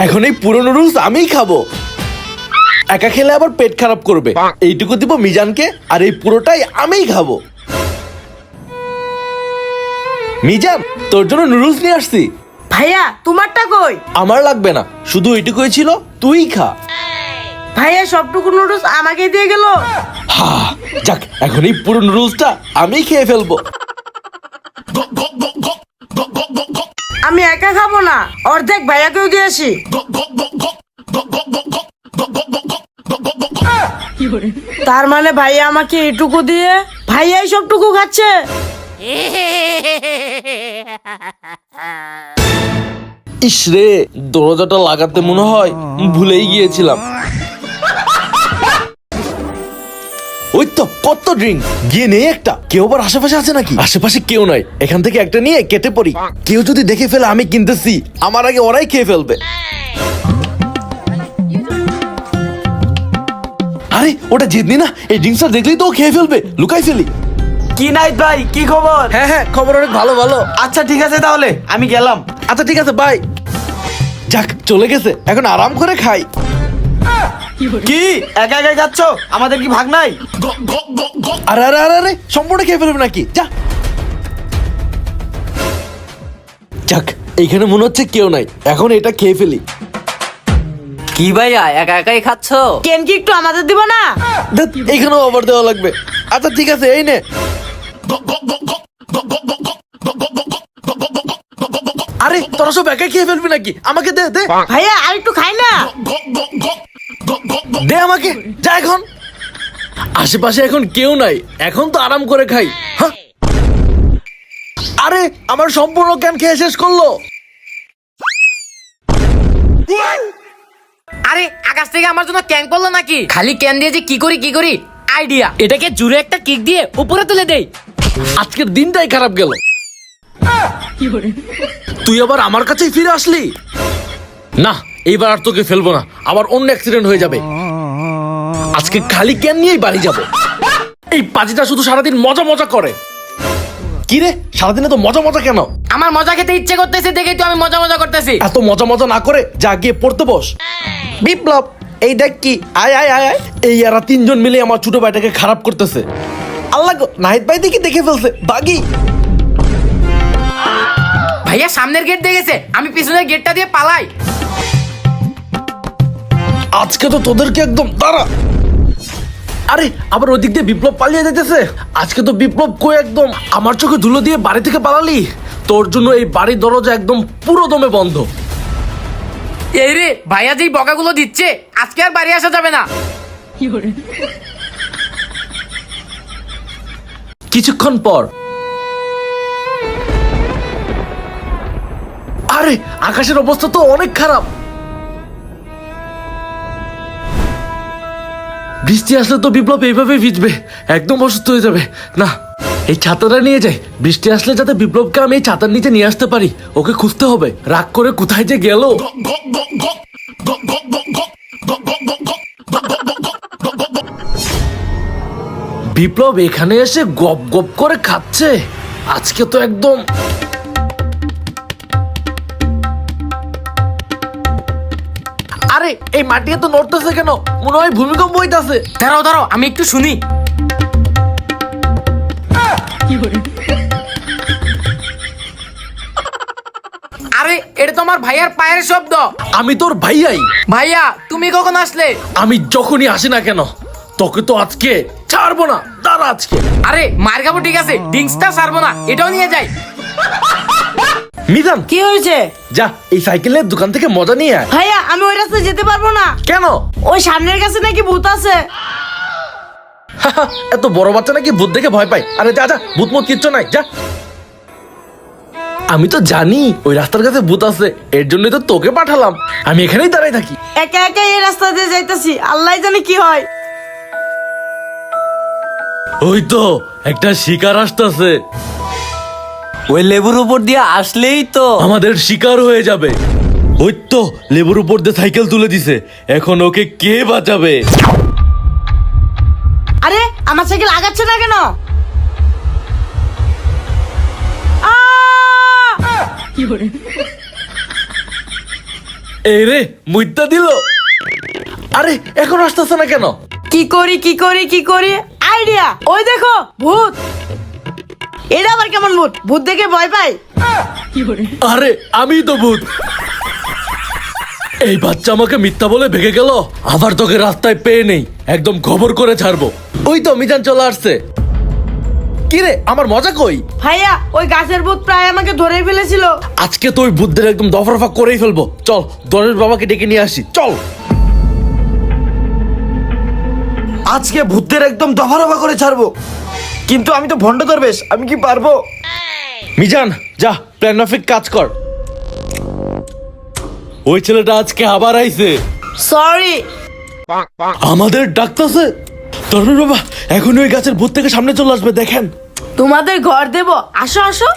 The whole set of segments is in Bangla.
এখন এই পুরো নুডলস আমিই খাব। একা খেলে আবার পেট খারাপ করবে। এইটুকু দিব মিজানকে আর এই পুরোটাই আমিই খাব। মিজান তোর জন্য নুডলস নিয়ে আসছি। ভাইয়া তোমারটা কই? আমার লাগবে না শুধু এইটুকুই ছিল তুই খা। ভাইয়া সবটুকু নুডলস আমাকে দিয়ে গেল। হা যাক এখন এই পুরো নুডলসটা আমি খেয়ে ফেলব। আমি একা খাব না। অর্ধেক ভাইয়াকেও দিয়ে আসি তার মানে ভাইয়া আমাকে এটুকু দিয়ে ভাইয়াই সবটুকু খাচ্ছে। ইস রে, দরজাটা লাগাতে মনে হয় ভুলেই গিয়েছিলাম। কত ড্রিঙ্ক গিয়ে নেই একটা। কেউ আবার আশেপাশে আছে নাকি? আশেপাশে কেউ নাই। এখান থেকে একটা নিয়ে কেটে পড়ি। কেউ যদি দেখে ফেলে আমি কিনতেছি। আমার আগে ওরাই খেয়ে ফেলবে। আরে ওটা জিতনি না? এই ড্রিঙ্কসটা দেখলেই তো ও খেয়ে ফেলবে। লুকাই ফেলি। কি নাইট ভাই? কি খবর? হ্যাঁ হ্যাঁ খবর অনেক ভালো ভালো। আচ্ছা ঠিক আছে তাহলে। আমি গেলাম। আচ্ছা ঠিক আছে বাই যাক চলে গেছে। এখন আরাম করে খাই। কি একা একা যাচ্ছ আমাদের কি ভাগ নাই আরে আরে আরে আরে সম্পূর্ণ খেয়ে ফেলবে নাকি যা যাক এইখানে মনে হচ্ছে কেউ নাই এখন এটা খেয়ে ফেলি কি ভাইয়া একা একাই খাচ্ছ কেন কি একটু আমাদের দিব না ধ্যাৎ, এইখানেও আবার দেওয়া লাগবে আচ্ছা ঠিক আছে এই নে আরে তোরা সব একাই খেয়ে ফেলবি নাকি আমাকে দে দে ভাইয়া আর একটু খাই না দে আমাকে যা এখন। আশেপাশে এখন কেউ নাই এখন তো আরাম করে খাই? আরে আমার সম্পূর্ণ ক্যান খেয়ে শেষ করল। আরে আকাশ থেকে আমার জন্য ক্যান করল নাকি? খালি ক্যান দিয়ে যে কি করি কি করি? আইডিয়া। এটাকে জুড়ে একটা কিক দিয়ে উপরে তুলে দেই। আজকের দিনটাই খারাপ গেল। তুই আবার আমার কাছেই ফিরে আসলি? না এইবার আর তোকে ফেলব না। আবার অন্য অ্যাক্সিডেন্ট হয়ে যাবে। আজকে খালি ক্যান নিয়েই বাড়ি যাব। এই পাজিটা শুধু সারাদিন মজা মজা করে। কি রে? সারাদিনে তো মজা মজা কেন? আমার মজা খেতে ইচ্ছে করতেছে দেখেই তো আমি মজা মজা করতেছি। এত মজা মজা না করে যা গিয়ে পড়তে বস। বিপ্লব এই দেখ কি আয় আয় আয় আয়। এই এরা তিনজন মিলে আমার ছোট ভাইটাকে খারাপ করতেছে। আল্লাহ গো, নাহিদ ভাই দেখি দেখে ফেলছে বাগি। ভাইয়া সামনের গেট দিয়ে গেছে। আমি পিছনের গেটটা দিয়ে পালাই। আজকে তো তোদেরকে একদম দাঁড়া। আরে আবার ওদিক দিয়ে বিপ্লব পালিয়ে যেতেছে আজকে তো বিপ্লব কই একদম? আমার চোখে ধুলো দিয়ে বাড়ি থেকে পালালি? তোর জন্য এই বাড়ির দরজা একদম পুরো দমে বন্ধ। এই রে ভাইয়া যেই বকাগুলো দিচ্ছে আজকে আর বাড়ি আসা যাবে না। কিছুক্ষণ পর। আরে আকাশের অবস্থা তো অনেক খারাপ। বৃষ্টি আসলে তো বিপ্লব এইভাবে ভিজবে, একদম অসুস্থ হয়ে যাবে। না, এই ছাতাটা নিয়ে যাই। বৃষ্টি আসলে যাতে বিপ্লবকে আমি এই ছাতার নিচে নিয়ে আসতে পারি, ওকে খুঁজতে হবে। রাগ করে কোথায় যে গেল? বিপ্লব এখানে এসে গপ গপ করে খাচ্ছে। আজকে তো একদম এই মাটি তো নড়তেছে কেন? মনে হয় ভূমিকম্প হইতাছে। দাঁড়াও দাঁড়াও আমি একটু শুনি। আরে এটা তো আমার ভাইয়ার পায়ের শব্দ। আমি তোর ভাইয়াই। ভাইয়া তুমি কখন আসলে? আমি যখনই আসি না কেন তোকে তো আজকে ছাড়বো না। দাঁড়া আজকে। আরে মার খাব ঠিক আছে ডিঙ্কসটা সারবো না এটাও নিয়ে যাই। মিজান! কি হয়েছে? যা এই সাইকেলের দোকান থেকে মজা নিয়ে আয়। ভাইয়া আমি ওই রাস্তায় যেতে পারব না। কেন? ওই সামনের কাছে নাকি ভূত আছে। এত বড় বাচ্চা নাকি ভূত দেখে ভয় পায়? আরে যা যা ভূত মত কিচ্ছু নাই যা। আমি তো জানি ওই রাস্তার কাছে ভূত আছে এর জন্যই তো তোকে পাঠালাম। আমি এখানেই দাঁড়াই থাকি। একা একা এই রাস্তা দিয়ে যাইতেছি আল্লাহ জানে কি হয়। ওই তো একটা শিকার আসতেছে। ওই লেবুর উপর দিয়ে আসলেই তো। আমাদের শিকার হয়ে যাবে। ওই তো লেবুর উপর দিয়ে সাইকেল তুলে দিছে। এখন ওকে কে বাঁচাবে? আরে আমার সাইকেল আগাচ্ছে না কেন! এই রে মুইতা দিল। আরে এখন আসতেছে না কেন? কি করি কি করি কি করি? আইডিয়া! ওই দেখো ভূত! এটা আবার কেমন ভূত? ভূত দেখে ভয় পাই আরে আমি তো ভূত। এই বাচ্চা আমাকে মিথ্যা বলে ভেগে গেল। আবার তোকে রাস্তায় পেয়ে নেই। একদম খবর করে ছাড়বো। ওই তো মিজান চলে আসছে। কিরে আমার মজা কই? ভাইয়া ওই গাছের ভূত প্রায় আমাকে ধরে ফেলেছিল। আজকে তো ওই বুদ্ধের একদম দফরফা করেই ফেলব। চল দরের বাবাকে ডেকে নিয়ে আসি। চল। আজকে ভূতদের একদম দফা রফা করে ছাড়বো। কিন্তু আমি তো ভণ্ড দরবেশ আমি কি পারব? মিজান যা প্ল্যান মাফিক কাজ কর। ওই ছেলেটা আজকে আবার আইছে। সরি আমাদের ডাকতেছে? তরুণ বাবা এখন ওই গাছের ভূত থেকে সামনে চলে আসবে দেখেন। তোমাদের ঘর দেব আসো আসো।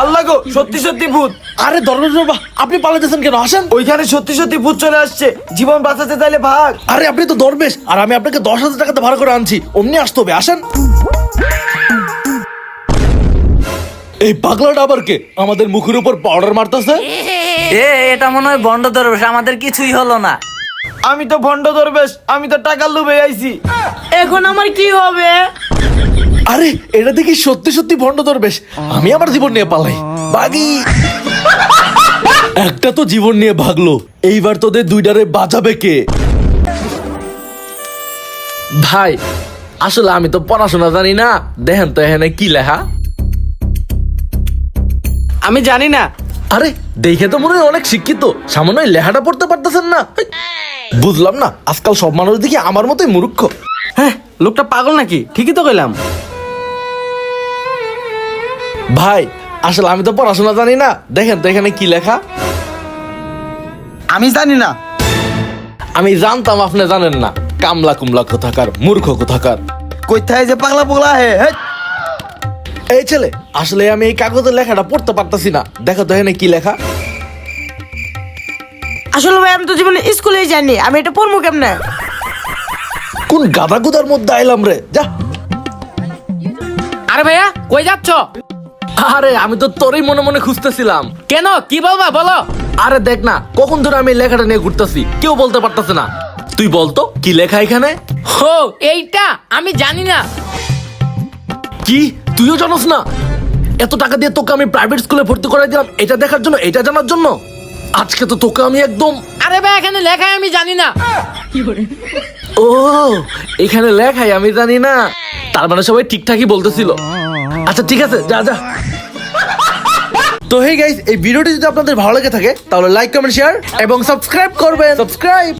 আল্লাহ গো সত্যি সত্যি ভূত। আরে দরবেশ বাবা আপনি পালাতেছেন কেন? আসেন। ওইখানে সত্যি সত্যি ভূত চলে আসছে। জীবন বাঁচাতে চাইলে ভাগ। আরে আপনি তো দরবেশ আর আমি আপনাকে দশ হাজার টাকাতে ভাড়া করে আনছি। অমনি আসতে হবে আসেন। এই পাগলাটা আবার কে? আমাদের মুখের উপর পাউডার মারতেছে? এ এটা মনে হয় বন্ড দরবেশ আমাদের কিছুই হলো না। আমি তো ভণ্ড দরবেশ আমি তো টাকা লোভে আইছি। এখন আমার কি হবে? আরে এটা দেখি সত্যি সত্যি ভণ্ড দরবেশ আমি আমার জীবন নিয়ে পালাই। বাগি। একটা তো জীবন নিয়ে ভাগলো। এইবার তোদের দুইটারে বাঁচাবে কে? ভাই আসলে আমি তো পড়াশোনা জানি না। দেখেন তো এখানে কি লেখা? আমি জানি না। আরে দেখে তো মনে হয় অনেক শিক্ষিত। সামান্য এই লেখাটা পড়তে পারতেছেন না। হেই, বুঝলাম না। আজকাল সব মানুষ দেখি আমার মতোই মূর্খ। হ্যাঁ লোকটা পাগল নাকি? ঠিকই তো কইলাম। ভাই আসলে আমি তো পড়াশোনা জানি না। দেখেন তো এখানে কি লেখা? আমি জানি না। আমি জানতাম আপনি জানেন না। কামলা কুমলা কোথাকার মূর্খ কোথাকার। কোথায় যে পাগলা পাগলা হে। এই ছেলে আসলে আমি এই কাগজের লেখাটা পড়তে পারতাছি না। দেখো তো এখানে কি লেখা? আসলে ভাই আমি তো জীবনে স্কুলেই জানি আমি এটা পড়ব কেমনে? কোন গাদা গুদার মধ্যে আইলাম রে? যা। আরে ভাইয়া কই যাচ্ছ? আরে আমি তো তোরই মনে মনে খুঁজতেছিলাম। কেন? কি বলবা? বলো। আরে দেখ না কখন ধরে আমি লেখাটা নিয়ে ঘুরতেছি কেউ বলতে পারতেছে না। তুই বলতো কি লেখা এখানে? হো এইটা? আমি জানি না। কি? তুইও জানোস না? এত টাকা দিয়ে তোকে আমি প্রাইভেট স্কুলে ভর্তি করাই দিলাম এটা দেখার জন্য এটা জানার জন্য? আজকে তো তোকে আমি একদম আরে ভাই এখানে লেখায় আমি জানি না। ও এখানে লেখাই আমি জানি না। তার মানে সবাই ঠিকঠাকই বলতেছিল। আচ্ছা ঠিক আছে, যা যা। তো হে গাইস এই ভিডিওটি যদি আপনাদের ভালো লেগে থাকে, তাহলে লাইক কমেন্ট শেয়ার এবং সাবস্ক্রাইব করবেন। সাবস্ক্রাইব